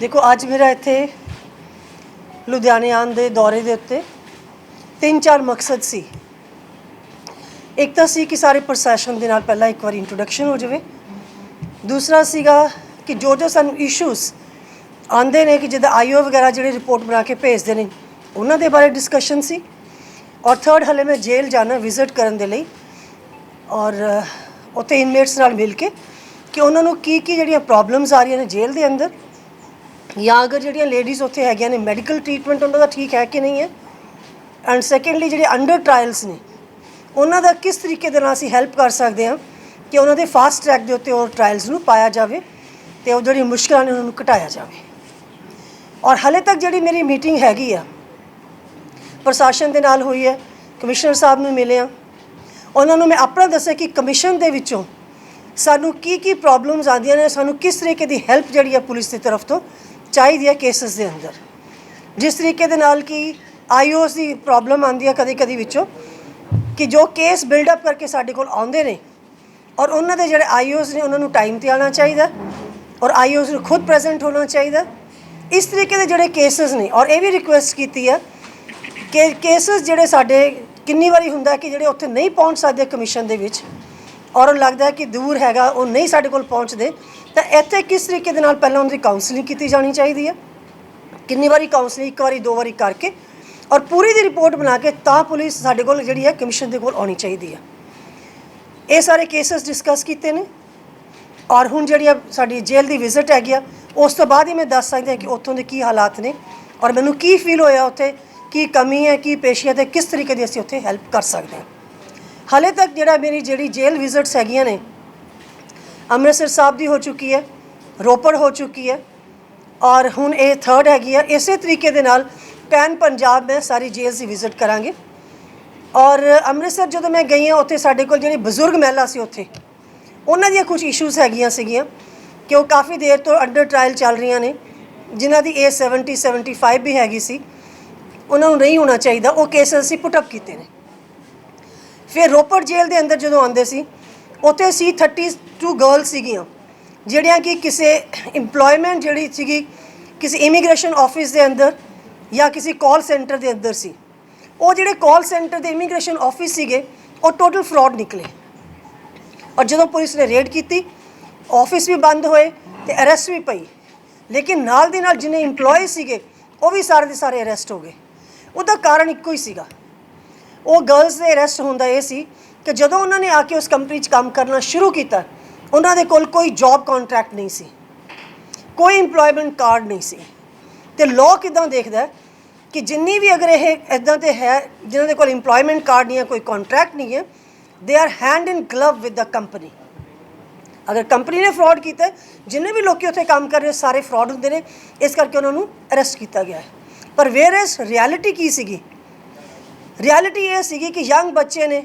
ਦੇਖੋ, ਅੱਜ ਮੇਰਾ ਇੱਥੇ ਲੁਧਿਆਣੇ ਆਉਣ ਦੇ ਦੌਰੇ ਦੇ ਉੱਤੇ ਤਿੰਨ ਚਾਰ ਮਕਸਦ ਸੀ। ਇੱਕ ਤਾਂ ਸੀ ਕਿ ਸਾਰੇ ਪ੍ਰੋਸੈਸ਼ਨ ਦੇ ਨਾਲ ਪਹਿਲਾਂ ਇੱਕ ਵਾਰ ਇੰਟਰੋਡਕਸ਼ਨ ਹੋ ਜਾਵੇ। ਦੂਸਰਾ ਸੀਗਾ ਕਿ ਜੋ ਜੋ ਸਾਨੂੰ ਇਸ਼ੂਸ ਆਂਦੇ ਨੇ, ਕਿ ਜਿੱਦਾਂ ਆਈਓ ਵਗੈਰਾ ਜਿਹੜੇ ਰਿਪੋਰਟ ਬਣਾ ਕੇ ਭੇਜਦੇ ਨੇ, ਉਹਨਾਂ ਦੇ ਬਾਰੇ ਡਿਸਕਸ਼ਨ ਸੀ। ਔਰ ਥਰਡ ਹਲੇ ਮੈਂ ਜੇਲ੍ਹ ਜਾਣਾ ਵਿਜ਼ਿਟ ਕਰਨ ਦੇ ਲਈ ਔਰ ਉੱਥੇ ਇਨਮੇਟਸ ਨਾਲ ਮਿਲ ਕੇ ਕਿ ਉਹਨਾਂ ਨੂੰ ਕੀ ਕੀ ਜਿਹੜੀਆਂ ਪ੍ਰੋਬਲਮਸ ਆ ਰਹੀਆਂ ਨੇ ਜੇਲ੍ਹ ਦੇ ਅੰਦਰ ਜਾਂ ਅਗਰ ਜਿਹੜੀਆਂ ਲੇਡੀਜ਼ ਉੱਥੇ ਹੈਗੀਆਂ ਨੇ ਮੈਡੀਕਲ ਟ੍ਰੀਟਮੈਂਟ ਉਹਨਾਂ ਦਾ ਠੀਕ ਹੈ ਕਿ ਨਹੀਂ ਹੈ? ਐਂਡ ਸੈਕੰਡਲੀ ਜਿਹੜੇ ਅੰਡਰ ਟ੍ਰਾਇਲਸ ਨੇ, ਉਹਨਾਂ ਦਾ ਕਿਸ ਤਰੀਕੇ ਦੇ ਨਾਲ ਅਸੀਂ ਹੈਲਪ ਕਰ ਸਕਦੇ ਹਾਂ ਕਿ ਉਹਨਾਂ ਦੇ ਫਾਸਟ ਟਰੈਕ ਦੇ ਉੱਤੇ ਉਹ ਟ੍ਰਾਇਲਸ ਨੂੰ ਪਾਇਆ ਜਾਵੇ ਤੇ ਉਹ ਜਿਹੜੀ ਮੁਸ਼ਕਲਾਂ ਨੇ ਉਹਨਾਂ ਨੂੰ ਘਟਾਇਆ ਜਾਵੇ? ਔਰ ਹਲੇ ਤੱਕ ਜਿਹੜੀ ਮੇਰੀ ਮੀਟਿੰਗ ਹੈਗੀ ਆ, ਪ੍ਰਸ਼ਾਸਨ ਦੇ ਨਾਲ ਹੋਈ ਹੈ, ਕਮਿਸ਼ਨਰ ਸਾਹਿਬ ਨੂੰ ਮਿਲੇ ਆ ਉਹਨਾਂ ਨੂੰ ਮੈਂ ਆਪਣਾ ਦੱਸਿਆ ਕਿ ਕਮਿਸ਼ਨ ਦੇ ਵਿੱਚੋਂ ਸਾਨੂੰ ਕੀ ਕੀ ਪ੍ਰੋਬਲਮਸ ਆਉਂਦੀਆਂ ਨੇ, ਸਾਨੂੰ ਕਿਸ ਤਰੀਕੇ ਦੀ ਹੈਲਪ ਜਿਹੜੀ ਆ ਪੁਲਿਸ ਦੀ ਤਰਫ ਤੋਂ ਚਾਹੀਦੀ ਹੈ ਕੇਸਸ ਦੇ ਅੰਦਰ। ਜਿਸ ਤਰੀਕੇ ਦੇ ਨਾਲ ਕਿ ਆਈਓਸ ਦੀ ਪ੍ਰੋਬਲਮ ਆਉਂਦੀ ਹੈ ਕਦੇ ਕਦੇ ਵਿੱਚੋਂ, ਕਿ ਜੋ ਕੇਸ ਬਿਲਡ ਅਪ ਕਰਕੇ ਸਾਡੇ ਕੋਲ ਆਉਂਦੇ ਨੇ, ਔਰ ਉਹਨਾਂ ਦੇ ਜਿਹੜੇ ਆਈਓਸ ਨੇ ਉਹਨਾਂ ਨੂੰ ਟਾਈਮ ਤੇ ਆਉਣਾ ਚਾਹੀਦਾ, ਔਰ ਆਈਓਸ ਨੂੰ ਖੁਦ ਪ੍ਰੈਜ਼ੈਂਟ ਹੋਣਾ ਚਾਹੀਦਾ। ਇਸ ਤਰੀਕੇ ਦੇ ਜਿਹੜੇ ਕੇਸਸ ਨੇ, ਔਰ ਇਹ ਵੀ ਰਿਕੁਐਸਟ ਕੀਤੀ ਹੈ ਕਿ ਕੇਸਸ ਜਿਹੜੇ ਸਾਡੇ ਕਿੰਨੀ ਵਾਰੀ ਹੁੰਦਾ ਕਿ ਜਿਹੜੇ ਉੱਥੇ ਨਹੀਂ ਪਹੁੰਚ ਸਕਦੇ ਕਮਿਸ਼ਨ ਦੇ ਵਿੱਚ, ਔਰ ਲੱਗਦਾ ਕਿ ਦੂਰ ਹੈਗਾ, ਉਹ ਨਹੀਂ ਸਾਡੇ ਕੋਲ ਪਹੁੰਚਦੇ ਤਾਂ ਇੱਥੇ ਕਿਸ ਤਰੀਕੇ ਦੇ ਨਾਲ ਪਹਿਲਾਂ ਉਹਨਾਂ ਦੀ ਕਾਉਂਸਲਿੰਗ ਕੀਤੀ ਜਾਣੀ ਚਾਹੀਦੀ ਹੈ? ਕਿੰਨੀ ਵਾਰੀ ਕਾਉਂਸਲਿੰਗ ਇੱਕ ਵਾਰੀ, ਦੋ ਵਾਰੀ ਕਰਕੇ ਔਰ ਪੂਰੀ ਦੀ ਰਿਪੋਰਟ ਬਣਾ ਕੇ ਤਾਂ ਪੁਲਿਸ ਸਾਡੇ ਕੋਲ ਜਿਹੜੀ ਹੈ ਕਮਿਸ਼ਨ ਦੇ ਕੋਲ ਆਉਣੀ ਚਾਹੀਦੀ ਹੈ। ਇਹ ਸਾਰੇ ਕੇਸਸ ਡਿਸਕਸ ਕੀਤੇ ਨੇ ਔਰ ਹੁਣ ਜਿਹੜੀ ਆ ਸਾਡੀ ਜੇਲ੍ਹ ਦੀ ਵਿਜ਼ਿਟ ਹੈਗੀ ਆ, ਉਸ ਤੋਂ ਬਾਅਦ ਹੀ ਮੈਂ ਦੱਸ ਸਕਦੀ ਹਾਂ ਕਿ ਉੱਥੋਂ ਦੇ ਕੀ ਹਾਲਾਤ ਨੇ ਔਰ ਮੈਨੂੰ ਕੀ ਫੀਲ ਹੋਇਆ ਉੱਥੇ, ਕੀ ਕਮੀ ਹੈ, ਕੀ ਪੇਸ਼ੀ ਹੈ ਤੇ ਕਿਸ ਤਰੀਕੇ ਦੀ ਅਸੀਂ ਉੱਥੇ ਹੈਲਪ ਕਰ ਸਕਦੇ ਹਾਂ। ਹਾਲੇ ਤੱਕ ਜਿਹੜਾ ਮੇਰੀ ਜਿਹੜੀ ਜੇਲ੍ਹ ਵਿਜ਼ਿਟਸ ਹੈਗੀਆਂ ਨੇ ਅੰਮ੍ਰਿਤਸਰ ਸਾਹਿਬ ਦੀ ਹੋ ਚੁੱਕੀ ਹੈ, ਰੋਪੜ ਹੋ ਚੁੱਕੀ ਹੈ ਔਰ ਹੁਣ ਇਹ ਥਰਡ ਹੈਗੀ ਆ ਇਸੇ ਤਰੀਕੇ ਦੇ ਨਾਲ ਪੈਨ ਪੰਜਾਬ ਮੈਂ ਸਾਰੀ ਜੇਲ੍ਹ ਦੀ ਵਿਜ਼ਿਟ ਕਰਾਂਗੇ। ਔਰ ਅੰਮ੍ਰਿਤਸਰ ਜਦੋਂ ਮੈਂ ਗਈ ਹਾਂ, ਉੱਥੇ ਸਾਡੇ ਕੋਲ ਜਿਹੜੀ ਬਜ਼ੁਰਗ ਮਹਿਲਾ ਸੀ ਉੱਥੇ, ਉਹਨਾਂ ਦੀਆਂ ਕੁਝ ਇਸ਼ੂਜ਼ ਹੈਗੀਆਂ ਸੀਗੀਆਂ ਕਿ ਉਹ ਕਾਫੀ ਦੇਰ ਤੋਂ ਅੰਡਰ ਟ੍ਰਾਇਲ ਚੱਲ ਰਹੀਆਂ ਨੇ, ਜਿਨ੍ਹਾਂ ਦੀ ਏਜ 70 75 ਵੀ ਹੈਗੀ ਸੀ। ਉਹਨਾਂ ਨੂੰ ਨਹੀਂ ਹੋਣਾ ਚਾਹੀਦਾ, ਉਹ ਕੇਸ ਅਸੀਂ ਪੁੱਟ ਅਪ ਕੀਤੇ ਨੇ। ਫਿਰ ਰੋਪੜ ਜੇਲ੍ਹ ਦੇ ਅੰਦਰ ਜਦੋਂ ਆਉਂਦੇ ਸੀ ਉੱਥੇ ਸੀ 32 ਗਰਲ ਸੀਗੀਆਂ, ਜਿਹੜੀਆਂ ਕਿ ਕਿਸੇ EMPLOYMENT ਜਿਹੜੀ ਸੀਗੀ, ਕਿਸੇ ਇਮੀਗ੍ਰੇਸ਼ਨ ਆਫਿਸ ਦੇ ਅੰਦਰ ਜਾਂ ਕਿਸੇ ਕਾਲ ਸੈਂਟਰ ਦੇ ਅੰਦਰ ਸੀ। ਉਹ ਜਿਹੜੇ ਕਾਲ ਸੈਂਟਰ ਦੇ ਇਮੀਗ੍ਰੇਸ਼ਨ ਆਫਿਸ ਸੀਗੇ, ਉਹ ਟੋਟਲ ਫਰਾਡ ਨਿਕਲੇ। ਔਰ ਜਦੋਂ ਪੁਲਿਸ ਨੇ ਰੇਡ ਕੀਤੀ ਆਫਿਸ ਵੀ ਬੰਦ ਹੋਏ ਤੇ ਅਰੈਸਟ ਵੀ ਪਈ। ਲੇਕਿਨ ਨਾਲ ਦੀ ਨਾਲ ਜਿਨੇ EMPLOYE ਸੀਗੇ, ਉਹ ਵੀ ਸਾਰੇ ਦੇ ਸਾਰੇ ਅਰੈਸਟ ਹੋ ਗਏ। ਉਹਦਾ ਕਾਰਨ ਇੱਕੋ ਹੀ ਸੀਗਾ। ਉਹ ਗਰਲਸ ਦੇ ਅਰੈਸਟ ਹੁੰਦਾ ਇਹ ਸੀ ਕਿ ਜਦੋਂ ਉਹਨਾਂ ਨੇ ਆ ਕੇ ਉਸ ਕੰਪਨੀ 'ਚ ਕੰਮ ਕਰਨਾ ਸ਼ੁਰੂ ਕੀਤਾ, ਉਹਨਾਂ ਦੇ ਕੋਲ ਕੋਈ ਜੌਬ ਕੰਟਰੈਕਟ ਨਹੀਂ ਸੀ, ਕੋਈ EMPLOYMENT ਕਾਰਡ ਨਹੀਂ ਸੀ। ਤੇ ਲਾਅ ਕਿਦਾਂ ਦੇਖਦਾ ਕਿ ਜਿੰਨੀ ਵੀ ਅਗਰ ਇਹ ਇਦਾਂ ਤੇ ਹੈ, ਜਿਨ੍ਹਾਂ ਦੇ ਕੋਲ EMPLOYMENT ਕਾਰਡ ਨਹੀਂ ਹੈ, ਕੋਈ ਕੰਟਰੈਕਟ ਨਹੀਂ ਹੈ they are hand in glove with the company ਅਗਰ ਕੰਪਨੀ ਨੇ ਫਰਾਡ ਕੀਤਾ, ਜਿੰਨੇ ਵੀ ਲੋਕੀ ਉੱਥੇ ਕੰਮ ਕਰ ਰਹੇ, ਸਾਰੇ ਫਰਾਡ ਹੁੰਦੇ ਨੇ, ਇਸ ਕਰਕੇ ਉਹਨਾਂ ਨੂੰ ਅਰੈਸਟ ਕੀਤਾ ਗਿਆ। ਹੈ ਪਰ ਵੇਅਰ ਇਸ ਰਿਐਲਿਟੀ ਕੀ ਸੀਗੀ? ਰਿਐਲਿਟੀ ਇਹ ਸੀਗੀ ਕਿ ਯੰਗ ਬੱਚੇ ਨੇ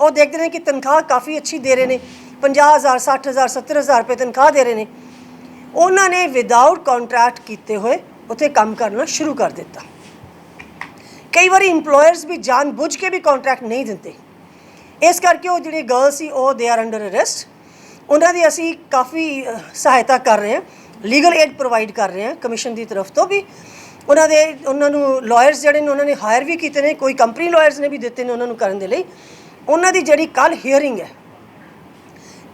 ਉਹ ਦੇਖਦੇ ਨੇ ਕਿ ਤਨਖਾਹ ਕਾਫੀ ਅੱਛੀ ਦੇ ਰਹੇ ਨੇ 50000 60000 70000 ਰੁਪਏ ਤਨਖਾਹ ਦੇ ਰਹੇ ਨੇ। ਉਹਨਾਂ ਨੇ ਵਿਦਆਊਟ ਕੰਟਰੈਕਟ ਕੀਤੇ ਹੋਏ, ਉੱਥੇ ਕੰਮ ਕਰਨਾ ਸ਼ੁਰੂ ਕਰ ਦਿੱਤਾ। ਕਈ ਵਾਰੀ EMPLOYERS ਵੀ ਜਾਣ ਬੁੱਝ ਕੇ ਵੀ ਕੰਟਰੈਕਟ ਨਹੀਂ ਦਿੰਦੇ। ਇਸ ਕਰਕੇ ਉਹ ਜਿਹੜੇ ਗਰਲ ਸੀ, ਉਹ ਦੇ ਆਰ ਅੰਡਰ ਅਰੈਸਟ ਉਹਨਾਂ ਦੀ ਅਸੀਂ ਕਾਫੀ ਸਹਾਇਤਾ ਕਰ ਰਹੇ ਹਾਂ ਲੀਗਲ ਏਡ ਪ੍ਰੋਵਾਈਡ ਕਰ ਰਹੇ ਹਾਂ ਕਮਿਸ਼ਨ ਦੀ ਤਰਫ ਤੋਂ ਵੀ। ਉਹਨਾਂ ਦੇ, ਉਹਨਾਂ ਨੂੰ ਲਾਇਰਸ ਜਿਹੜੇ ਨੇ, ਉਹਨਾਂ ਨੇ ਹਾਇਰ ਵੀ ਕੀਤੇ ਨੇ, ਕੋਈ ਕੰਪਨੀ ਲਾਇਰਸ ਨੇ ਵੀ ਦਿੱਤੇ ਨੇ ਉਹਨਾਂ ਨੂੰ ਕਰਨ ਦੇ ਲਈ। ਉਹਨਾਂ ਦੀ ਜਿਹੜੀ ਕੱਲ ਹੀਅਰਿੰਗ ਹੈ,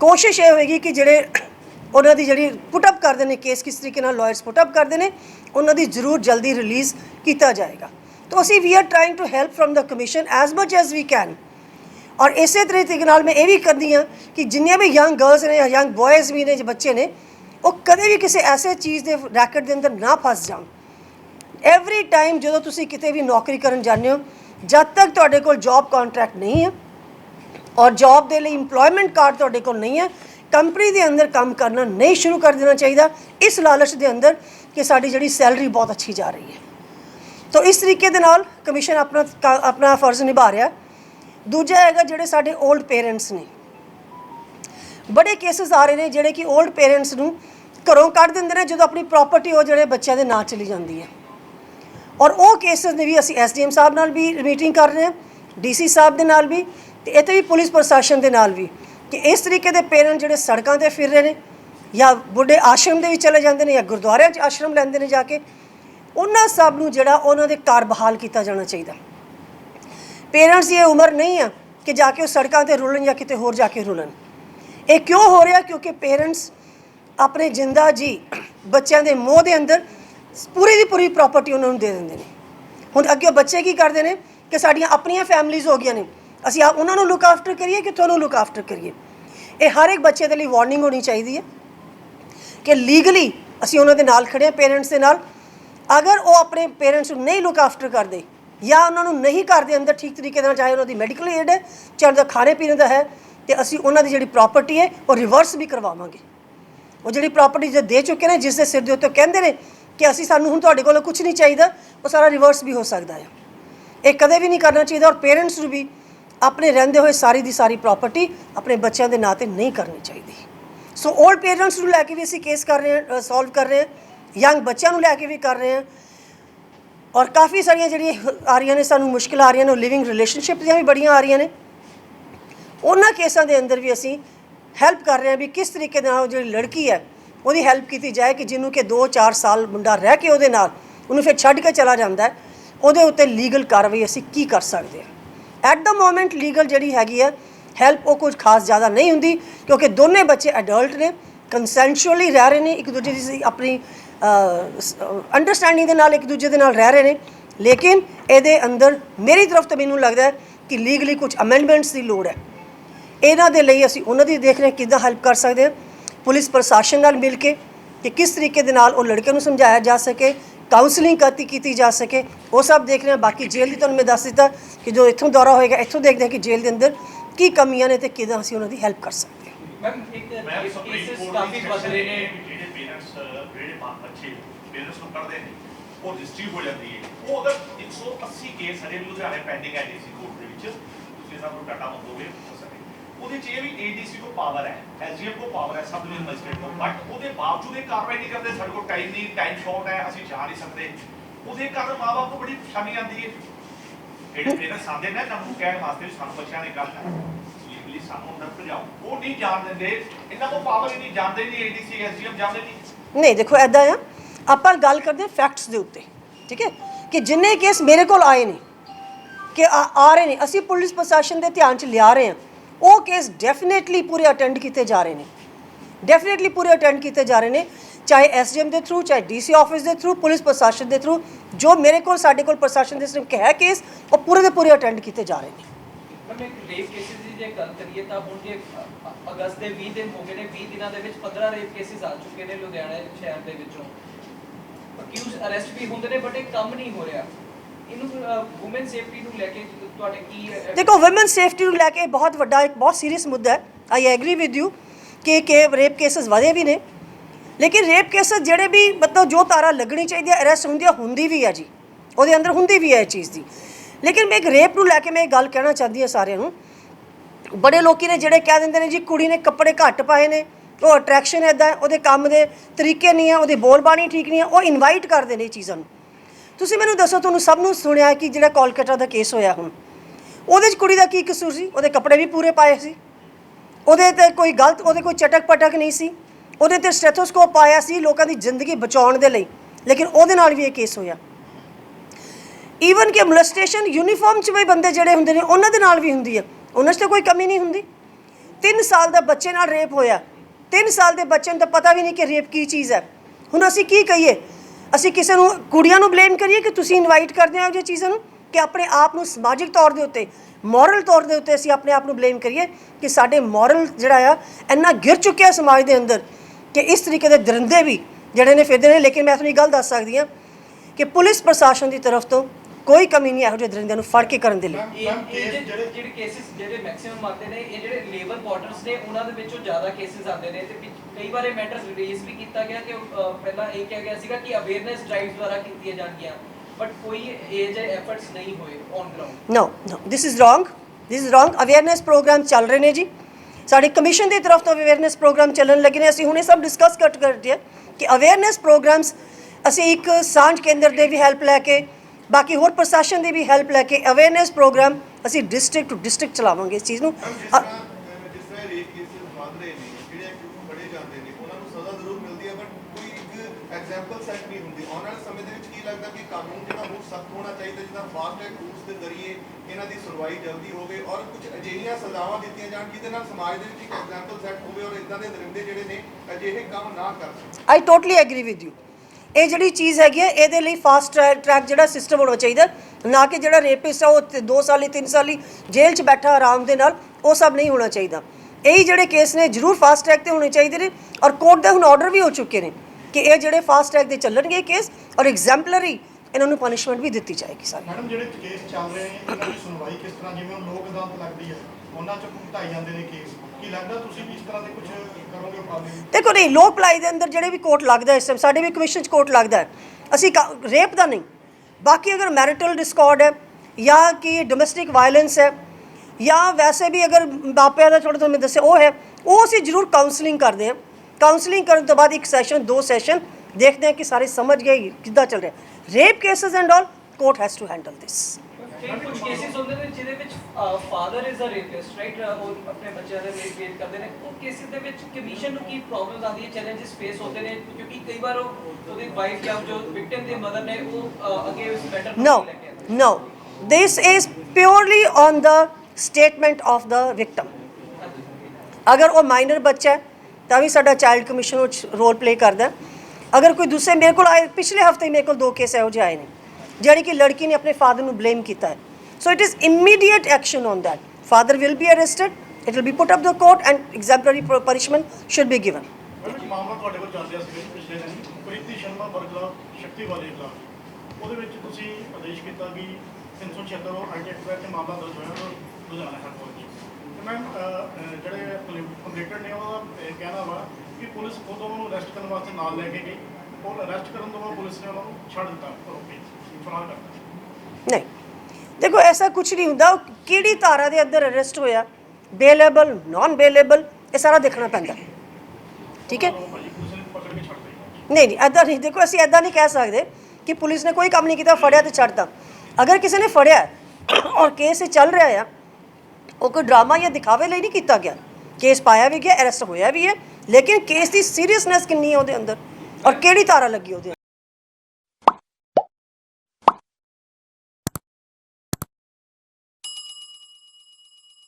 ਕੋਸ਼ਿਸ਼ ਇਹ ਹੋਏਗੀ ਕਿ ਜਿਹੜੇ ਉਹਨਾਂ ਦੀ ਜਿਹੜੀ ਪੁੱਟ ਅਪ ਕਰਦੇ ਨੇ ਕੇਸ ਕਿਸ ਤਰੀਕੇ ਨਾਲ ਲਾਇਰਸ ਪੁੱਟ ਅਪ ਕਰਦੇ ਨੇ, ਉਹਨਾਂ ਦੀ ਜ਼ਰੂਰ ਜਲਦੀ ਰਿਲੀਜ਼ ਕੀਤਾ ਜਾਏਗਾ। ਤਾਂ ਅਸੀਂ we are trying to help from the commission as much as we can ਔਰ ਇਸੇ ਤਰੀਕੇ ਨਾਲ ਮੈਂ ਇਹ ਵੀ ਕਰਦੀ ਹਾਂ ਕਿ ਜਿੰਨੀਆਂ ਵੀ ਯੰਗ ਗਰਲਸ ਨੇ ਜਾਂ ਯੰਗ ਬॉयਜ਼ ਵੀ ਨੇ ਜੋ ਬੱਚੇ ਨੇ, ਉਹ ਕਦੇ ਵੀ ਕਿਸੇ ਐਸੇ ਚੀਜ਼ ਦੇ ਰੈਕਟ ਦੇ ਅੰਦਰ ਨਾ ਫਸ ਜਾਣ। ਐਵਰੀ ਟਾਈਮ ਜਦੋਂ ਤੁਸੀਂ ਕਿਤੇ ਵੀ ਨੌਕਰੀ ਕਰਨ ਜਾਂਦੇ ਹੋ, ਜਦ ਤੱਕ ਤੁਹਾਡੇ ਕੋਲ ਜੌਬ ਕੰਟਰੈਕਟ ਨਹੀਂ ਹੈ ਔਰ ਜੌਬ ਦੇ ਲਈ EMPLOYMENT ਕਾਰਡ ਤੁਹਾਡੇ ਕੋਲ ਨਹੀਂ ਹੈ ਕੰਪਨੀ ਦੇ ਅੰਦਰ ਕੰਮ ਕਰਨਾ ਨਹੀਂ ਸ਼ੁਰੂ ਕਰ ਦੇਣਾ ਚਾਹੀਦਾ। ਇਸ ਲਾਲਚ ਦੇ ਅੰਦਰ ਕਿ ਸਾਡੀ ਜਿਹੜੀ ਸੈਲਰੀ ਬਹੁਤ ਅੱਛੀ ਜਾ ਰਹੀ ਹੈ। ਤਾਂ ਇਸ ਤਰੀਕੇ ਦੇ ਨਾਲ ਕਮਿਸ਼ਨ ਆਪਣਾ ਆਪਣਾ ਫਰਜ਼ ਨਿਭਾ ਰਿਹਾ ਦੂਜਾ ਹੈਗਾ ਜਿਹੜੇ ਸਾਡੇ 올ਡ ਪੇਰੈਂਟਸ ਨੇ। ਬੜੇ ਕੇਸਸ ਆ ਰਹੇ ਨੇ ਜਿਹੜੇ ਕਿ 올ਡ ਪੇਰੈਂਟਸ ਨੂੰ ਘਰੋਂ ਕੱਢ ਦਿੰਦੇ ਨੇ ਜਦੋਂ ਆਪਣੀ ਪ੍ਰਾਪਰਟੀ ਉਹ ਜਿਹੜੇ ਬੱਚਿਆਂ ਦੇ ਨਾਂ ਚਲੀ ਜਾਂਦੀ ਹੈ। ਔਰ ਉਹ ਕੇਸਸ ਨੇ ਵੀ ਅਸੀਂ ਐਸਡੀਐਮ ਸਾਹਿਬ ਨਾਲ ਵੀ ਮੀਟਿੰਗ ਕਰ ਰਹੇ ਹਾਂ ਡੀਸੀ ਸਾਹਿਬ ਦੇ ਨਾਲ ਵੀ। ਤੇ ਇੱਥੇ ਵੀ ਪੁਲਿਸ ਪ੍ਰਸ਼ਾਸਨ ਦੇ ਨਾਲ ਵੀ, ਕਿ ਇਸ ਤਰੀਕੇ ਦੇ ਪੇਰੈਂਟ ਜਿਹੜੇ ਸੜਕਾਂ ਤੇ ਫਿਰ ਰਹੇ ਨੇ, ਜਾਂ ਬੁੱਢੇ ਆਸ਼ਰਮ ਦੇ ਵਿੱਚ ਚਲੇ ਜਾਂਦੇ ਨੇ ਜਾਂ ਗੁਰਦੁਆਰਿਆਂ 'ਚ ਆਸ਼ਰਮ ਲੈਂਦੇ ਨੇ ਜਾ ਕੇ, ਉਹਨਾਂ ਸਭ ਨੂੰ ਜਿਹੜਾ ਉਹਨਾਂ ਦੇ ਕਾਰ ਬਹਾਲ ਕੀਤਾ ਜਾਣਾ ਚਾਹੀਦਾ। ਪੇਰੈਂਟਸ ਦੀ ਇਹ ਉਮਰ ਨਹੀਂ ਆ ਕਿ ਜਾ ਕੇ ਉਹ ਸੜਕਾਂ ਤੇ ਰੁਲਣ ਜਾਂ ਕਿਤੇ ਹੋਰ ਜਾ ਕੇ ਰੁਲਣ। ਇਹ ਕਿਉਂ ਹੋ ਰਿਹਾ? ਕਿਉਂਕਿ ਪੇਰੈਂਟਸ ਆਪਣੇ ਜਿੰਦਾ ਜੀ ਬੱਚਿਆਂ ਦੇ ਮੋਹ ਦੇ ਅੰਦਰ ਪੂਰੀ ਦੀ ਪੂਰੀ ਪ੍ਰਾਪਰਟੀ ਉਹਨਾਂ ਨੂੰ ਦੇ ਦਿੰਦੇ ਨੇ। ਹੁਣ ਅੱਗੇ ਬੱਚੇ ਕੀ ਕਰਦੇ ਨੇ? ਕਿ ਸਾਡੀਆਂ ਆਪਣੀਆਂ ਫੈਮਲੀਆਂ ਹੋ ਗਈਆਂ ਨੇ। ਅਸੀਂ ਆਪ ਉਹਨਾਂ ਨੂੰ ਲੁੱਕ ਆਫਟਰ ਕਰੀਏ ਕਿ ਤੁਹਾਨੂੰ ਲੁੱਕ ਆਫਟਰ ਕਰੀਏ? ਇਹ ਹਰ ਇੱਕ ਬੱਚੇ ਦੇ ਲਈ ਵਾਰਨਿੰਗ ਹੋਣੀ ਚਾਹੀਦੀ ਹੈ ਕਿ ਲੀਗਲੀ ਅਸੀਂ ਉਹਨਾਂ ਦੇ ਨਾਲ ਖੜੇ ਹਾਂ ਪੇਰੈਂਟਸ ਦੇ ਨਾਲ। ਅਗਰ ਉਹ ਆਪਣੇ ਪੇਰੈਂਟਸ ਨੂੰ ਨਹੀਂ ਲੁੱਕ ਆਫਟਰ ਕਰਦੇ ਜਾਂ ਉਹਨਾਂ ਨੂੰ ਨਹੀਂ ਕਰਦੇ ਅੰਦਰ ਠੀਕ ਤਰੀਕੇ ਨਾਲ, ਚਾਹੇ ਉਹਨਾਂ ਦੀ ਮੈਡੀਕਲ ਏਡ ਹੈ, ਚਾਹੇ ਉਹਨਾਂ ਦਾ ਖਾਣੇ ਪੀਣੇ ਦਾ ਹੈ, ਤੇ ਅਸੀਂ ਉਹਨਾਂ ਦੀ ਜਿਹੜੀ ਪ੍ਰਾਪਰਟੀ ਹੈ, ਉਹ ਰਿਵਰਸ ਵੀ ਕਰਵਾਵਾਂਗੇ। ਉਹ ਜਿਹੜੀ ਪ੍ਰਾਪਰਟੀ ਜੇ ਦੇ ਚੁੱਕੇ ਨੇ ਜਿਸ ਦੇ ਸਿਰ ਦੇ ਉੱਤੇ ਉਹ ਕਹਿੰਦੇ ਨੇ ਕਿ ਅਸੀਂ ਸਾਨੂੰ ਹੁਣ ਤੁਹਾਡੇ ਕੋਲੋਂ ਕੁਝ ਨਹੀਂ ਚਾਹੀਦਾ, ਉਹ ਸਾਰਾ ਰਿਵਰਸ ਵੀ ਹੋ ਸਕਦਾ ਹੈ ਇਹ ਕਦੇ ਵੀ ਨਹੀਂ ਕਰਨਾ ਚਾਹੀਦਾ ਔਰ ਪੇਰੈਂਟਸ ਨੂੰ ਵੀ ਆਪਣੇ ਰਹਿੰਦੇ ਹੋਏ ਸਾਰੀ ਦੀ ਸਾਰੀ ਪ੍ਰਾਪਰਟੀ ਆਪਣੇ ਬੱਚਿਆਂ ਦੇ ਨਾਂ ਤੇ ਨਹੀਂ ਕਰਨੀ ਚਾਹੀਦੀ। ਸੋ 올ਡ ਪੇਰੈਂਟਸ ਨੂੰ ਲੈ ਕੇ ਵੀ ਅਸੀਂ ਕੇਸ ਕਰ ਰਹੇ ਹਾਂ ਸੋਲਵ ਕਰ ਰਹੇ ਹਾਂ ਯੰਗ ਬੱਚਿਆਂ ਨੂੰ ਲੈ ਕੇ ਵੀ ਕਰ ਰਹੇ ਹਾਂ। ਔਰ ਕਾਫੀ ਸਾਰੀਆਂ ਜਿਹੜੀਆਂ ਆ ਰਹੀਆਂ ਨੇ, ਸਾਨੂੰ ਮੁਸ਼ਕਿਲ ਆ ਰਹੀਆਂ ਨੇ, ਉਹ ਲਿਵਿੰਗ ਰਿਲੇਸ਼ਨਸ਼ਿਪ ਦੀਆਂ ਵੀ ਬੜੀਆਂ ਆ ਰਹੀਆਂ ਨੇ। ਉਹਨਾਂ ਕੇਸਾਂ ਦੇ ਅੰਦਰ ਵੀ ਅਸੀਂ ਹੈਲਪ ਕਰ ਰਹੇ ਹਾਂ ਵੀ ਕਿਸ ਤਰੀਕੇ ਨਾਲ ਉਹ ਜਿਹੜੀ ਲੜਕੀ ਹੈ, ਉਹਦੀ ਹੈਲਪ ਕੀਤੀ ਜਾਏ ਕਿ ਜਿਹਨੂੰ ਕਿ 2-4 ਸਾਲ ਮੁੰਡਾ ਰਹਿ ਕੇ ਉਹਦੇ ਨਾਲ, ਉਹਨੂੰ ਫਿਰ ਛੱਡ ਕੇ ਚਲਾ ਜਾਂਦਾ ਹੈ, ਉਹਦੇ ਉੱਤੇ ਲੀਗਲ ਕਾਰਵਾਈ ਅਸੀਂ ਕੀ ਕਰ ਸਕਦੇ ਹਾਂ? ਐਟ ਦਾ ਮੋਮੈਂਟ ਲੀਗਲ ਜਿਹੜੀ ਹੈਗੀ ਹੈ ਹੈਲਪ ਉਹ ਕੁਝ ਖਾਸ ਜ਼ਿਆਦਾ ਨਹੀਂ ਹੁੰਦੀ, ਕਿਉਂਕਿ ਦੋਨੇ ਬੱਚੇ ਅਡਲਟ ਨੇ ਕੰਸੈਂਸ਼ੂਅਲੀ ਰਹਿ ਰਹੇ ਨੇ, ਇੱਕ ਦੂਜੇ ਦੀ ਆਪਣੀ ਅੰਡਰਸਟੈਂਡਿੰਗ ਦੇ ਨਾਲ ਇੱਕ ਦੂਜੇ ਦੇ ਨਾਲ ਰਹਿ ਰਹੇ ਨੇ। ਲੇਕਿਨ ਇਹਦੇ ਅੰਦਰ ਮੇਰੀ ਤਰਫ ਤੋਂ ਮੈਨੂੰ ਲੱਗਦਾ ਹੈ ਕਿ ਲੀਗਲੀ ਕੁਝ ਅਮੈਂਡਮੈਂਟਸ ਦੀ ਲੋੜ ਹੈ। ਇਹਨਾਂ ਦੇ ਲਈ ਅਸੀਂ ਉਹਨਾਂ ਦੀ ਦੇਖ ਰਹੇ ਹਾਂ ਕਿੱਦਾਂ ਹੈਲਪ ਕਰ ਸਕਦੇ ਹਾਂ। ਪੁਲਿਸ ਪ੍ਰਸ਼ਾਸਨ ਨਾਲ ਮਿਲ ਕੇ ਕਿ ਕਿਸ ਤਰੀਕੇ ਦੇ ਨਾਲ ਉਹ ਲੜਕੇ ਨੂੰ ਸਮਝਾਇਆ ਜਾ ਸਕੇ ਕਾਉਂਸਲਿੰਗ ਕਰਤੀ ਕੀਤੀ ਜਾ ਸਕੇ। ਉਹ ਸਭ ਦੇਖ ਰਹੇ ਹਾਂ। ਬਾਕੀ ਜੇਲ੍ਹ ਦੀ ਤੁਹਾਨੂੰ ਮੈਂ ਦੱਸ ਦਿੱਤਾ ਕਿ ਜੋ ਇੱਥੋਂ ਦੌਰਾ ਹੋਏਗਾ ਇੱਥੋਂ ਦੇਖਦੇ ਹਾਂ ਕਿ ਜੇਲ੍ਹ ਦੇ ਅੰਦਰ ਕੀ ਕਮੀਆਂ ਨੇ ਤੇ ਕਿੱਦਾਂ ਅਸੀਂ ਉਹਨਾਂ ਦੀ ਹੈਲਪ ਕਰ ਸਕਦੇ ਹਾਂ। ਮੈਮ ਇੱਕ ਮੈਂ ਇਹ ਸੁਪਰੀਮ ਕੇਸਿਸ ਕੋਰਟ ਕਾਫੀ ਦੀ ਵੱਧ ਰਹੇ ਨੇ। ਜਿਹੜੇ ਪੇਰੈਂਟਸ ਜਿਹੜੇ ਮਾਂ ਬੱਚੇ ਪੇਰੈਂਟਸ ਨੂੰ ਪੜ੍ਹਦੇ ਨੇ ਉਹ ਰਜਿਸਟਰੀ ਹੋ ਜਾਂਦੀ ਹੈ। ਉਹ ਅਗਰ 180 ਕੇਸ ਸਾਡੇ ਵੀ ਲੁਧਿਆਣੇ ਪੈਂਡਿੰਗ ਹੈ ਡੀਸੀ ਕੋਰਟ ਦੇ ਵਿੱਚ ਤੁਸੀਂ ਸਭ ਨੂੰ ਡਾਟਾ ਮੰਗੋਗੇ ਹੋ ਸਕੇ। ਉਹਦੇ ਚ ਇਹ ਵੀ ਏਡੀਸੀ ਕੋ ਪਾਵਰ ਹੈ ਐਸਜੀਐਮ ਕੋ ਪਾਵਰ ਹੈ ਸਬ ਡਿਵੀਜ਼ਨ ਮੈਜਿਸਟ੍ਰੇਟ ਕੋ ਬਟ ਉਹਦੇ ਬਾਵਜੂਦ ਇਹ ਕਾਰਵਾਈ ਨਹੀਂ ਕਰਦੇ, ਸਾਡੇ ਕੋਲ ਟਾਈਮ ਨਹੀਂ ਟਾਈਮ ਸ਼ਾਰਟ ਹੈ, ਅਸੀਂ ਜਾ ਨਹੀਂ ਸਕਦੇ। ਉਹਦੇ ਕਾਰਨ ਮਾਪੇ ਨੂੰ ਬੜੀ ਪਰੇਸ਼ਾਨੀ ਆਉਂਦੀ ਹੈ। ਜਿਹੜੇ ਪੇਰੈਂਟਸ ਆਉਂਦੇ ਨੇ ਸਾਨੂੰ ਕਹਿਣ ਵਾਸਤੇ ਵੀ ਸਾਨੂੰ ਬੱਚਿਆਂ ਦੀ ਗੱਲ ਹੈ। ਲੀਗਲੀ ਸਾਨੂੰ ਅੰਦਰ ਭਜਾਓ। ਉਹ ਨਹੀਂ ਜਾਣ ਦਿੰਦੇ। ਇਹਨਾਂ ਕੋਲ ਪਾਵਰ ਹੀ ਨਹੀਂ ਜਾਣਦੇ ਨਹੀਂ ਏਡੀਸੀ ਐਸਜੀਐਮ ਜਾਣਦੇ ਨਹੀਂ। ਨਹੀਂ, ਦੇਖੋ ਐਦਾਂ ਆ। ਆਪਾਂ ਗੱਲ ਕਰਦੇ ਫੈਕਟਸ ਦੇ ਉੱਤੇ, ਠੀਕ ਹੈ? ਕਿ ਜਿੰਨੇ ਕੇਸ ਮੇਰੇ ਕੋਲ ਆਏ ਨੇ, ਕਿ ਆ ਰਹੇ ਨੇ, ਅਸੀਂ ਪੁਲਿਸ ਪ੍ਰਸ਼ਾਸਨ ਦੇ ਧਿਆਨ ਚ ਲਿਆ ਰਹੇ ਹਾਂ। ਉਹ ਕੇਸ ਡੈਫੀਨੇਟਲੀ ਪੂਰੇ ਅਟੈਂਡ ਕੀਤੇ ਜਾ ਰਹੇ ਨੇ। ਡੈਫੀਨੇਟਲੀ ਪੂਰੇ ਅਟੈਂਡ ਕੀਤੇ ਜਾ ਰਹੇ ਨੇ, ਚਾਹੇ ਐਸਡੀਐਮ ਦੇ ਥਰੂ ਚਾਹੇ ਡੀਸੀ ਆਫਿਸ ਦੇ ਥਰੂ ਪੁਲਿਸ ਪ੍ਰਸ਼ਾਸਨ ਦੇ ਥਰੂ ਜੋ ਮੇਰੇ ਕੋਲ, ਸਾਡੇ ਕੋਲ ਪ੍ਰਸ਼ਾਸਨ ਦੇ ਸਿਸਟਮ ਹੈ ਕੇਸ ਉਹ ਪੂਰੇ ਦੇ ਪੂਰੇ ਅਟੈਂਡ ਕੀਤੇ ਜਾ ਰਹੇ ਨੇ। ਮੈਮ ਇੱਕ ਰੇਪ ਕੇਸਿਸ ਦੀ ਜੇ ਗੱਲ ਕਰੀਏ ਤਾਂ ਹੁਣ ਜੇ ਅ- ਅ- ਅਗਸਤ ਦੇ 20 ਦਿਨ ਹੋ ਗਏ ਨੇ 20 ਦਿਨਾਂ ਦੇ ਵਿੱਚ 15 ਰੇਪ ਕੇਸਿਸ ਆ ਚੁੱਕੇ ਨੇ ਲੁਧਿਆਣਾ ਸ਼ਹਿਰ ਦੇ ਵਿੱਚੋਂ। ਅਕਿਊਜ਼ ਅਰੈਸਟ ਵੀ ਹੁੰਦੇ ਨੇ ਬਟ ਇਹ ਕੰਮ ਨਹੀਂ ਹੋ ਰਿਹਾ। ਇਹਨੂੰ ਔਮਨ ਸੇਫਟੀ ਨੂੰ ਲੈ ਕੇ ਤੁਹਾਡੇ ਕੀ ਦੇਖੋ ਔਮਨ ਸੇਫਟੀ ਨੂੰ ਲੈ ਕੇ ਬਹੁਤ ਵੱਡਾ ਇੱਕ ਬਹੁਤ ਸੀਰੀਅਸ ਮੁੱਦਾ ਹੈ। ਆਈ ਐਗਰੀ ਵਿਦ ਯੂ ਕਿ ਕਿ ਰੇਪ ਕੇਸਸ ਵਧੇ ਵੀ ਨੇ। ਲੇਕਿਨ ਰੇਪ ਕੇਸਸ ਜਿਹੜੇ ਵੀ ਮਤਲਬ ਜੋ ਤਾਰਾ ਲੱਗਣੀ ਚਾਹੀਦੀ ਹੈ ਅਰੈਸਟ ਹੁੰਦੀ ਹੈ ਹੁੰਦੀ ਵੀ ਹੈ ਜੀ। ਉਹਦੇ ਅੰਦਰ ਹੁੰਦੀ ਵੀ ਹੈ ਇਹ ਚੀਜ਼ ਦੀ। ਲੇਕਿਨ ਮੈਂ ਇੱਕ ਰੇਪ ਨੂੰ ਲੈ ਕੇ ਮੈਂ ਇਹ ਗੱਲ ਕਹਿਣਾ ਚਾਹੁੰਦੀ ਹਾਂ ਸਾਰਿਆਂ ਨੂੰ। ਬੜੇ ਲੋਕੀ ਨੇ ਜਿਹੜੇ ਕਹਿ ਦਿੰਦੇ ਨੇ ਜੀ, ਕੁੜੀ ਨੇ ਕੱਪੜੇ ਘੱਟ ਪਾਏ ਨੇ, ਉਹ ਅਟਰੈਕਸ਼ਨ ਇਦਾਂ ਉਹਦੇ ਕੰਮ ਦੇ ਤਰੀਕੇ ਨਹੀਂ ਆ, ਉਹਦੀ ਬੋਲਬਾਣੀ ਠੀਕ ਨਹੀਂ ਆ, ਉਹ ਇਨਵਾਈਟ ਕਰਦੇ ਨੇ ਇਹ ਚੀਜ਼ਾਂ ਨੂੰ। ਤੁਸੀਂ ਮੈਨੂੰ ਦੱਸੋ, ਤੁਹਾਨੂੰ ਸਭ ਨੂੰ ਸੁਣਿਆ ਕਿ ਜਿਹੜਾ ਕੋਲਕਾਤਾ ਦਾ ਕੇਸ ਹੋਇਆ ਹੁਣ, ਉਹਦੇ 'ਚ ਕੁੜੀ ਦਾ ਕੀ ਕਸੂਰ ਸੀ? ਉਹਦੇ ਕੱਪੜੇ ਵੀ ਪੂਰੇ ਪਾਏ ਸੀ। ਉਹਦੇ ਤੇ ਕੋਈ ਗਲਤ, ਉਹਦੇ ਕੋਈ ਚਟਕ ਪਟਕ ਨਹੀਂ ਸੀ। ਉਹਦੇ ਤੇ ਸਟੈਥੋਸਕੋਪ ਪਾਇਆ ਸੀ ਲੋਕਾਂ ਦੀ ਜ਼ਿੰਦਗੀ ਬਚਾਉਣ ਦੇ ਲਈ, ਲੇਕਿਨ ਉਹਦੇ ਨਾਲ ਵੀ ਇਹ ਕੇਸ ਹੋਇਆ। ਈਵਨ ਕਿ ਮੋਲੈਸਟੇਸ਼ਨ ਯੂਨੀਫਾਰਮ 'ਚ ਵੀ ਬੰਦੇ ਜਿਹੜੇ ਹੁੰਦੇ ਨੇ, ਉਹਨਾਂ ਦੇ ਨਾਲ ਵੀ ਹੁੰਦੀ ਹੈ। ਉਹਨਾਂ 'ਚ ਤਾਂ ਕੋਈ ਕਮੀ ਨਹੀਂ ਹੁੰਦੀ। 3 ਸਾਲ ਦਾ ਬੱਚੇ ਨਾਲ ਰੇਪ ਹੋਇਆ। 3 ਸਾਲ ਦੇ ਬੱਚੇ ਨੂੰ ਤਾਂ ਪਤਾ ਵੀ ਨਹੀਂ ਕਿ ਰੇਪ ਕੀ ਚੀਜ਼ ਹੈ। ਹੁਣ ਅਸੀਂ ਕੀ ਕਹੀਏ? ਅਸੀਂ ਕਿਸੇ ਨੂੰ, ਕੁੜੀਆਂ ਨੂੰ ਬਲੇਮ ਕਰੀਏ ਕਿ ਤੁਸੀਂ ਇਨਵਾਈਟ ਕਰਦੇ ਹੋ ਇਹ ਚੀਜ਼ਾਂ ਨੂੰ? ਕਿ ਆਪਣੇ ਆਪ ਨੂੰ ਸਮਾਜਿਕ ਤੌਰ ਦੇ ਉੱਤੇ ਮੋਰਲ ਤੌਰ ਦੇ ਉੱਤੇ ਅਸੀਂ ਆਪਣੇ ਆਪ ਨੂੰ ਬਲੇਮ ਕਰੀਏ ਕਿ ਸਾਡੇ ਮੋਰਲ ਜਿਹੜਾ ਆ, ਇੰਨਾ ਗਿਰ ਚੁੱਕਿਆ ਸਮਾਜ ਦੇ ਅੰਦਰ ਕਿ ਇਸ ਤਰੀਕੇ ਦੇ ਦਰਿੰਦੇ ਵੀ ਜਿਹੜੇ ਨੇ ਫਿਰਦੇ ਨੇ। ਲੇਕਿਨ ਮੈਂ ਤੁਹਾਨੂੰ ਇਹ ਗੱਲ ਦੱਸ ਸਕਦੀ ਹਾਂ ਕਿ ਪੁਲਿਸ ਪ੍ਰਸ਼ਾਸਨ ਦੀ ਤਰਫ ਤੋਂ ਕੋਈ ਕਮੀ ਨਹੀਂ ਇਹੋ ਜਿਹੇ ਦਰਿੰਦਿਆਂ ਨੂੰ ਫੜ ਕੇ ਕਰਨ ਦੇ ਲਈ ਇਹ ਜਿਹੜੇ ਕੇਸਿਸ ਜਿਹੜੇ ਮੈਕਸਿਮਮ ਆਉਂਦੇ ਨੇ ਇਹ ਜਿਹੜੇ ਲੇਬਰ ਕੁਆਟਰਸ ਨੇ ਉਹਨਾਂ ਦੇ ਵਿੱਚੋਂ ਜ਼ਿਆਦਾ ਕੇਸਿਸ ਆਉਂਦੇ ਨੇ ਤੇ ਵਿੱਚ ਕਈ ਵਾਰ ਇਹ ਮੈਟਰਸ ਰੇਜ਼ ਵੀ ਕੀਤਾ ਗਿਆ ਕਿ ਅ, ਪਹਿਲਾਂ ਇਹ ਕਿਹਾ ਗਿਆ ਸੀਗਾ ਕਿ ਅਵੇਅਰਨੈਸ ਡਰਾਈਵਸ ਦੁਆਰਾ ਕੀਤੀਆਂ ਜਾਣਗੀਆਂ ਬਟ ਕੋਈ ਇਹ ਜਿਹੇ ਐਫਰਟਸ ਨਹੀਂ ਹੋਏ on ground no no this is wrong this is wrong awareness programme ਚੱਲ ਰਹੇ ਨੇ ਜੀ ਸਾਡੇ ਕਮਿਸ਼ਨ ਦੀ ਤਰਫ ਤੋਂ ਅਵੇਅਰਨੈਸ ਪ੍ਰੋਗਰਾਮ ਚੱਲਣ ਲੱਗੇ ਨੇ ਅਸੀਂ ਹੁਣੇ ਸਭ ਡਿਸਕਸ ਕਰ ਕਰਦੇ ਹਾਂ ਕਿ ਅਵੇਅਰਨੈਸ ਪ੍ਰੋਗਰਾਮਸ ਅਸੀਂ ਇੱਕ ਸਾਂਝ ਕੇਂਦਰ ਦੇ ਵੀ ਹੈਲਪ ਲੈ ਕੇ ਬਾਕੀ ਹੋਰ ਪ੍ਰਸ਼ਾਸਨ ਦੀ ਵੀ ਹੈਲਪ ਲੈ ਕੇ ਅਵੇਅਰਨੈਸ ਪ੍ਰੋਗਰਾਮ ਅਸੀਂ ਡਿਸਟ੍ਰਿਕਟ ਟੂ ਡਿਸਟ੍ਰਿਕਟ ਚਲਾਵਾਂਗੇ ਇਸ ਚੀਜ਼ ਨੂੰ। ਅ- ਜਿਸ ਤਰ੍ਹਾਂ ਰੇਪ ਕੇਸਿਸ ਵੱਧ ਰਹੇ ਨੇ ਜਿਹੜੇ ਐਕਟਿਵ ਫੜੇ ਜਾਂਦੇ ਨੇ ਉਹਨਾਂ ਨੂੰ ਸਜ਼ਾ ਐਗਜ਼ਾਮਪਲ ਸੈੱਟ ਨਹੀਂ ਹੁੰਦੀ। ਆਉਣ ਵਾਲੇ ਸਮੇਂ ਦੇ ਵਿੱਚ ਕੀ ਲੱਗਦਾ ਕਿ ਕਾਨੂੰਨ ਜਿਹੜਾ ਹੋਰ ਸਖਤ ਹੋਣਾ ਚਾਹੀਦਾ ਜਿੱਦਾਂ ਫਾਸਟ ਟਰੈਕ ਰੂਲਸ ਦੇ ਜ਼ਰੀਏ ਇਹਨਾਂ ਦੀ ਸੁਣਵਾਈ ਜਲਦੀ ਹੋਵੇ ਔਰ ਕੁਝ ਅਜਿਹੀਆਂ ਸਜ਼ਾਵਾਂ ਦਿੱਤੀਆਂ ਜਾਣ ਜਿਹਦੇ ਨਾਲ ਸਮਾਜ ਦੇ ਵਿੱਚ ਇੱਕ ਐਗਜ਼ਾਮਪਲ ਸੈੱਟ ਹੋਵੇ ਔਰ ਇਦਾਂ ਦੇ ਦਰਿੰਦੇ ਜਿਹੜੇ ਨੇ ਅਜਿਹੇ ਕੰਮ ਨਾ ਕਰ ਸਕਣ। I totally agree with you ਇਹ ਜਿਹੜੀ ਚੀਜ਼ ਹੈਗੀ ਹੈ, ਇਹਦੇ ਲਈ ਫਾਸਟ ਟਰੈਕ ਜਿਹੜਾ ਸਿਸਟਮ ਹੋਣਾ ਚਾਹੀਦਾ ਨਾ ਕਿ ਜਿਹੜਾ ਰੇਪਿਸਟ ਆ, ਉਹ 2 ਸਾਲੀ 3 ਸਾਲੀ ਜੇਲ੍ਹ 'ਚ ਬੈਠਾ ਆਰਾਮ ਦੇ ਨਾਲ, ਉਹ ਸਭ ਨਹੀਂ ਹੋਣਾ ਚਾਹੀਦਾ। ਇਹੀ ਜਿਹੜੇ ਕੇਸ ਨੇ ਜ਼ਰੂਰ ਫਾਸਟ ਟਰੈਕ ਤੇ ਹੋਣੇ ਚਾਹੀਦੇ ਨੇ ਔਰ ਕੋਰਟ ਦੇ ਹੁਣ ਆਰਡਰ ਵੀ ਹੋ ਚੁੱਕੇ ਨੇ ਕਿ ਇਹ ਜਿਹੜੇ ਫਾਸਟ ਟਰੈਕ ਦੇ ਚੱਲਣਗੇ ਕੇਸ ਔਰ ਐਗਜ਼ੈਂਪਲਰੀ ਇਹਨਾਂ ਨੂੰ ਪਨਿਸ਼ਮੈਂਟ ਵੀ ਦਿੱਤੀ ਜਾਏਗੀ ਸਾਰੀ। ਮੈਡਮ, ਜਿਹੜੇ ਕੇਸ ਚੱਲ ਰਹੇ ਨੇ, ਇਹਨਾਂ ਦੀ ਸੁਣਵਾਈ ਕਿਸ ਤਰ੍ਹਾਂ, ਜਿਵੇਂ ਲੋਕ ਅਦਾਲਤ ਲੱਗਦੀ ਹੈ। ਉਹਨਾਂ ਚ ਭੁਗਤਾਈ ਜਾਂਦੇ ਨੇ ਕੇਸ ਕੀ ਲੱਗਦਾ ਤੁਸੀਂ ਵੀ ਇਸ ਤਰ੍ਹਾਂ ਦੇ ਕੁਝ ਕਰੋਗੇ ਉਪਰਾਲੇ ਦੇਖੋ ਨਹੀਂ ਲੋਕ ਭਲਾਈ ਦੇ ਅੰਦਰ ਜਿਹੜੇ ਵੀ ਕੋਰਟ ਲੱਗਦਾ ਇਸ ਟਾਈਮ ਸਾਡੇ ਵੀ ਕਮਿਸ਼ਨ 'ਚ ਕੋਰਟ ਲੱਗਦਾ ਹੈ। ਅਸੀਂ ਰੇਪ ਦਾ ਨਹੀਂ। ਬਾਕੀ ਅਗਰ ਮੈਰਿਟਲ ਡਿਸਕੋਰਡ ਹੈ, ਜਾਂ ਕਿ ਡੋਮੈਸਟਿਕ ਵਾਇਲੈਂਸ ਹੈ, ਜਾਂ ਵੈਸੇ ਵੀ ਅਗਰ ਮਾਪਿਆਂ ਦਾ ਥੋੜਾ ਤੁਹਾਨੂੰ ਦੱਸਿਆ, ਉਹ ਹੈ, ਉਹ ਅਸੀਂ ਜ਼ਰੂਰ ਕਾਉਂਸਲਿੰਗ ਕਰਦੇ ਹਾਂ। ਕਾਉਂਸਲਿੰਗ ਕਰਨ ਤੋਂ ਬਾਅਦ ਇੱਕ ਸੈਸ਼ਨ ਦੋ ਸੈਸ਼ਨ ਦੇਖਦੇ ਹਾਂ ਕਿ ਸਾਰੇ ਸਮਝ ਗਏ, ਕਿੱਦਾਂ ਚੱਲ ਰਿਹਾ rape cases and all court has to handle this ਕੁਝ ਕੇਸਿਸ ਹੁੰਦੇ ਨੇ ਜਿਹਦੇ ਵਿੱਚ father is a rapist right ਉਹ ਆਪਣੇ ਬੱਚਿਆਂ ਦੇ ਰੇਪ ਵੇਟ ਕਰਦੇ ਨੇ ਉਹ ਕੇਸਿਸ ਦੇ ਵਿੱਚ ਕਮਿਸ਼ਨ ਨੂੰ ਕੀ ਪ੍ਰੋਬਲਮਸ ਆਉਂਦੀ ਹੈ ਚੈਲੰਜਸ ਫੇਸ ਹੁੰਦੇ ਨੇ ਕਿਉਂਕਿ ਕਈ ਵਾਰ ਉਹ ਉਹਦੀ ਵਾਈਫ ਜਾਂ ਜੋ ਵਿਕਟਿਮ ਦੀ ਮਦਰ ਨੇ ਉਹ ਅਹ, ਅੱਗੇ ਇਸ better No, no. This is purely on the statement of the victim. ਅਗਰ ਉਹ ਮਾਈਨਰ ਬੱਚਾ ਹੈ ਤਾਂ ਵੀ ਸਾਡਾ ਚਾਈਲਡ ਕਮਿਸ਼ਨ ਉਹ ਰੋਲ ਪਲੇ ਕਰਦਾ। ਅਗਰ ਕੋਈ ਦੂਸਰੇ ਮੇਰੇ ਕੋਲ ਆਏ ਪਿਛਲੇ ਹਫ਼ਤੇ ਮੇਰੇ ਕੋਲ ਦੋ ਕੇਸ ਇਹੋ ਜਿਹੇ ਆਏ ਨੇ ਜਿਹੜੀ ਕਿ ਲੜਕੀ ਨੇ ਆਪਣੇ ਫਾਦਰ ਨੂੰ ਬਲੇਮ ਕੀਤਾ ਹੈ। So it is immediate action on that. Father will be arrested, it will be put up the court and exemplary punishment should be given. Madam ਇੱਕ ਮਾਮਲਾ ਤੁਹਾਡੇ ਕੋਲ ਚੱਲ ਰਿਹਾ ਸੀ ਪਿਛਲੇ ਦਿਨ। ਪ੍ਰੀਤੀ ਸ਼ਰਮਾ ਵਰਗਲਾ ਸ਼ਕਤੀ ਵਾਲੇ ਖਿਲਾਫ। ਉਹਦੇ ਵਿੱਚ ਤੁਸੀਂ ਆਦੇਸ਼ ਕੀਤਾ ਕਿ 376 ਉਹ ਆਈਟੈਕ ਤੇ ਮਾਮਲਾ ਦਰਜ ਹੋਇਆ ਉਹ ਲੁਧਿਆਣਾ ਹਾਈਕੋਰਟ ਵਿੱਚ ਤੇ ਮੈਮ ਜਿਹੜੇ ਕੰਪਲੀਟਡ ਨੇ ਉਹਦਾ ਇਹ ਕਹਿਣਾ ਵਾ ਕਿ ਪੁਲਿਸ ਖੁਦ ਉਹਨੂੰ ਅਰੈਸਟ ਕਰਨ ਵਾਸਤੇ ਨਾਲ ਲੈ ਕੇ ਗਈ। ਉਹ ਅਰੈਸਟ ਕਰਨ ਤੋਂ ਬਾਅਦ ਪੁਲਿਸ ਨੇ ਉਹਨਾਂ ਨੂੰ ਛੱਡ ਦਿੱਤਾ, ਰੋਕੇ ਫਰਾਰ ਕਰ ਦਿੱਤਾ ਨਹੀਂ। ਦੇਖੋ ਐਸਾ ਕੁਝ ਨਹੀਂ ਹੁੰਦਾ। ਉਹ ਕਿਹੜੀ ਧਾਰਾ ਦੇ ਅੰਦਰ ਅਰੈਸਟ ਹੋਇਆ? ਬੇਲੇਬਲ ਨਾਨ ਬੇਲੇਬਲ ਇਹ ਸਾਰਾ ਦੇਖਣਾ ਪੈਂਦਾ। ਠੀਕ ਹੈ? ਨਹੀਂ ਨਹੀਂ ਐਦਾਂ ਨਹੀਂ। ਦੇਖੋ ਅਸੀਂ ਐਦਾਂ ਨਹੀਂ ਕਹਿ ਸਕਦੇ ਕਿ ਪੁਲਿਸ ਨੇ ਕੋਈ ਕੰਮ ਨਹੀਂ ਕੀਤਾ ਫੜਿਆ ਤੇ ਛੱਡਤਾ। ਅਗਰ ਕਿਸੇ ਨੇ ਫੜਿਆ ਔਰ ਕੇਸ ਚੱਲ ਰਿਹਾ ਆ ਉਹ ਕੋਈ ਡਰਾਮਾ ਜਾਂ ਦਿਖਾਵੇ ਲਈ ਨਹੀਂ ਕੀਤਾ ਗਿਆ। ਕੇਸ ਪਾਇਆ ਵੀ ਗਿਆ ਅਰੈਸਟ ਹੋਇਆ ਵੀ ਹੈ ਲੇਕਿਨ ਕੇਸ ਦੀ ਸੀਰੀਅਸਨੈਸ ਕਿੰਨੀ ਹੈ ਉਹਦੇ ਅੰਦਰ? ਔਰ ਕਿਹੜੀ ਧਾਰਾ ਲੱਗੀ ਉਹਦੇ